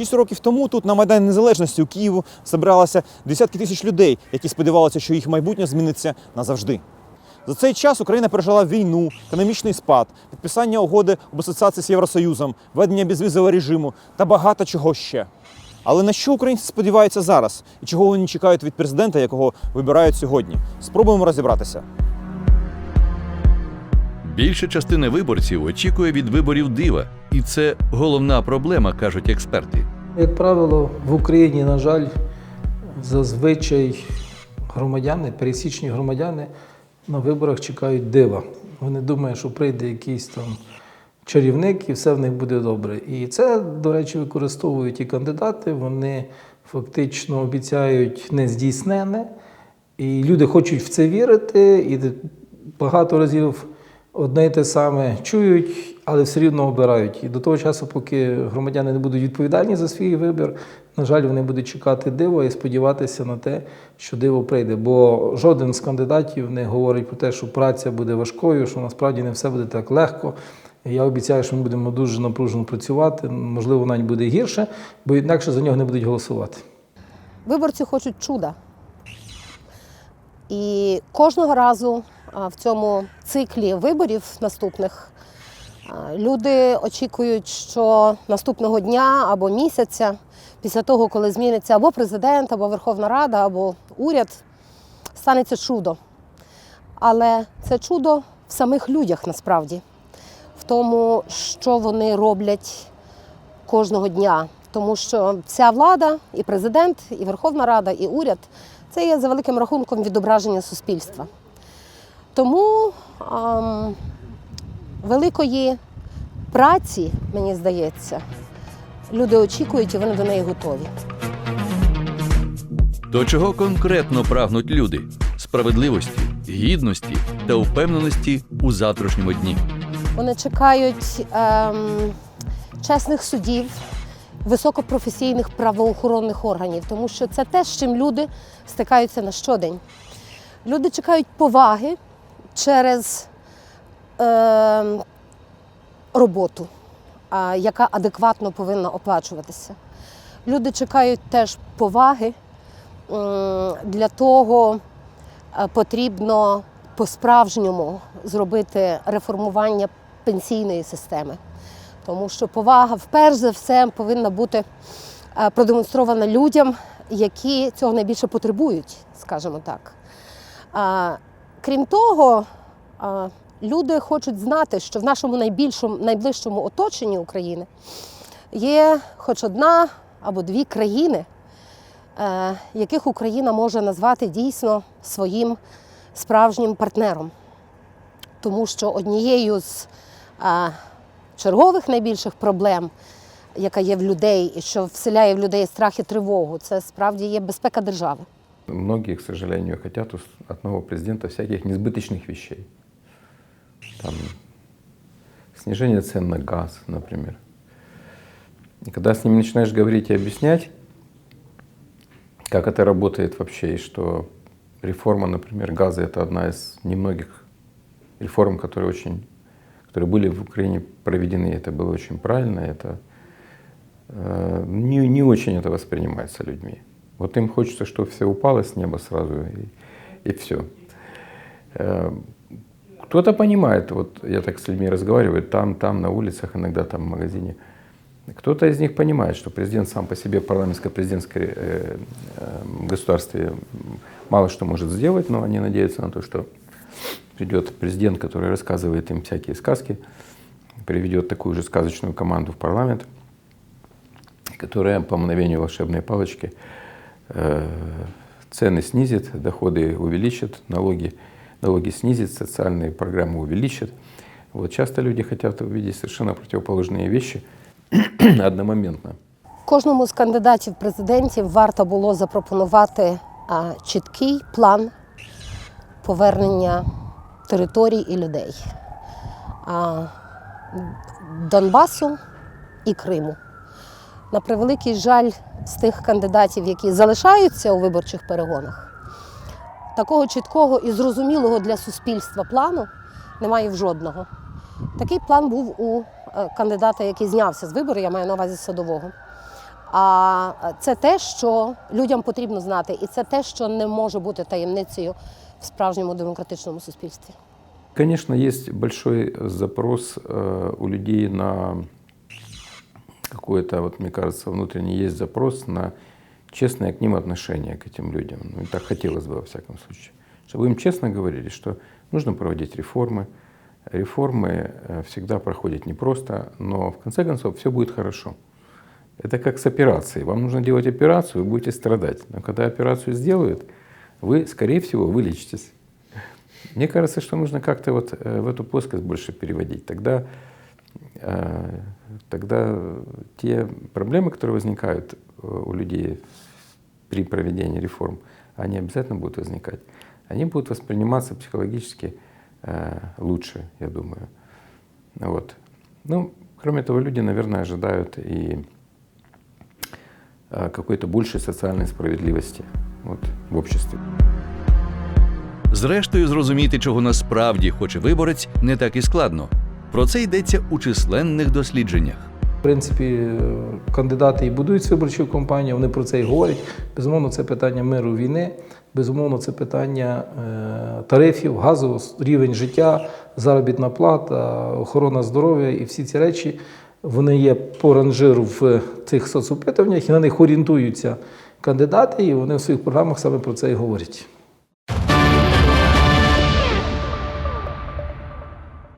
Шість років тому тут на Майдані Незалежності у Києву зібралося десятки тисяч людей, які сподівалися, що їх майбутнє зміниться назавжди. За цей час Україна пережила війну, економічний спад, підписання угоди об асоціації з Євросоюзом, введення безвізового режиму та багато чого ще. Але на що українці сподіваються зараз і чого вони чекають від президента, якого вибирають сьогодні? Спробуємо розібратися. Більша частина виборців очікує від виборів дива, і це головна проблема, кажуть експерти. Як правило, в Україні, на жаль, зазвичай громадяни, пересічні громадяни на виборах чекають дива. Вони думають, що прийде якийсь там чарівник і все в них буде добре. І це, до речі, використовують і кандидати. Вони фактично обіцяють нездійснене, і люди хочуть в це вірити, і багато разів одне й те саме чують, але все рівно обирають. І до того часу, поки громадяни не будуть відповідальні за свій вибір, на жаль, вони будуть чекати диво і сподіватися на те, що диво прийде. Бо жоден з кандидатів не говорить про те, що праця буде важкою, що насправді не все буде так легко. Я обіцяю, що ми будемо дуже напружено працювати. Можливо, навіть буде гірше, бо інакше за нього не будуть голосувати. Виборці хочуть чуда. І кожного разу в цьому циклі виборів наступних люди очікують, що наступного дня або місяця, після того, коли зміниться або президент, або Верховна Рада, або уряд, станеться чудо. Але це чудо в самих людях насправді, в тому, що вони роблять кожного дня. Тому що ця влада, і президент, і Верховна Рада, і уряд це є за великим рахунком відображення суспільства. Тому ем, великої праці, мені здається, люди очікують і вони до неї готові. До чого конкретно прагнуть люди? Справедливості, гідності та впевненості у завтрашньому дні. Вони чекають ем, чесних судів, високопрофесійних правоохоронних органів, тому що це те, з чим люди стикаються на щодень. Люди чекають поваги через ем, роботу, яка адекватно повинна оплачуватися. Люди чекають теж поваги. Для того е, потрібно по-справжньому зробити реформування пенсійної системи. Тому що повага, вперше за все, повинна бути е, продемонстрована людям, які цього найбільше потребують, скажімо так. Крім того, люди хочуть знати, що в нашому найбільшому, найближчому оточенні України є хоч одна або дві країни, е, яких Україна може назвати дійсно своїм справжнім партнером. Тому що однією з чергових найбільших проблем, яка є в людей, і що вселяє в людей страх і тривогу, це справді є безпека держави. Многие, к сожалению, хотят от нового президента всяких несбыточных вещей. Там, снижение цен на газ, например. И когда с ними начинаешь говорить и объяснять, как это работает вообще, и что реформа, например, газа – это одна из немногих реформ, которые, очень, которые были в Украине проведены, это было очень правильно, это э, не, не очень это воспринимается людьми. Вот им хочется, чтобы все упало с неба сразу и, и все. Кто-то понимает, вот я так с людьми разговариваю, там, там, на улицах, иногда там в магазине. Кто-то из них понимает, что президент сам по себе в парламентско-президентской э, э, государстве мало что может сделать, но они надеются на то, что придет президент, который рассказывает им всякие сказки, приведет такую же сказочную команду в парламент, которая по мгновению волшебной палочки э, цены снизит, доходы увеличит, налоги, налоги снизит, социальные программы увеличит. Вот часто люди хотят увидеть совершенно противоположные вещи одномоментно. Кожному з кандидатів президентів варто було запропонувати а, чіткий план повернення територій і людей а, Донбасу і Криму. На превеликий жаль, з тих кандидатів, які залишаються у виборчих перегонах, такого чіткого і зрозумілого для суспільства плану немає в жодного. Такий план був у е, кандидата, який знявся з вибору, я маю на увазі садового. А це те, що людям потрібно знати, і це те, що не може бути таємницею в справжньому демократичному суспільстві. Конечно, есть большой запрос э, у людей на какой-то, вот мне кажется, внутренний есть запрос на честное к ним отношение, к этим людям. Ну, так хотелось бы, во всяком случае. Чтобы им честно говорили, что нужно проводить реформы. Реформы э, всегда проходят непросто, но в конце концов все будет хорошо. Это как с операцией. Вам нужно делать операцию, вы будете страдать. Но когда операцию сделают, вы, скорее всего, вылечитесь. Мне кажется, что нужно как-то вот э, в эту плоскость больше переводить. Тогда, тогда те проблемы, которые возникают э, у людей при проведении реформ, они обязательно будут возникать. Они будут восприниматься психологически э, лучше, я думаю. Вот. Ну, кроме того, люди, наверное, ожидают и э, какой-то большей социальной справедливости вот, в обществе. Зрештою, зрозуміти, чого насправді хоче виборець, не так і складно. Про це йдеться у численних дослідженнях. В принципі, е, кандидати і будують виборчу кампанію, вони про це і говорять. Безумовно, це питання миру війни, безумовно, це питання е, тарифів, газу, рівень життя, заробітна плата, охорона здоров'я і всі ці речі. Вони є по ранжиру в цих соцопитуваннях і на них орієнтуються кандидати, і вони в своїх програмах саме про це і говорять.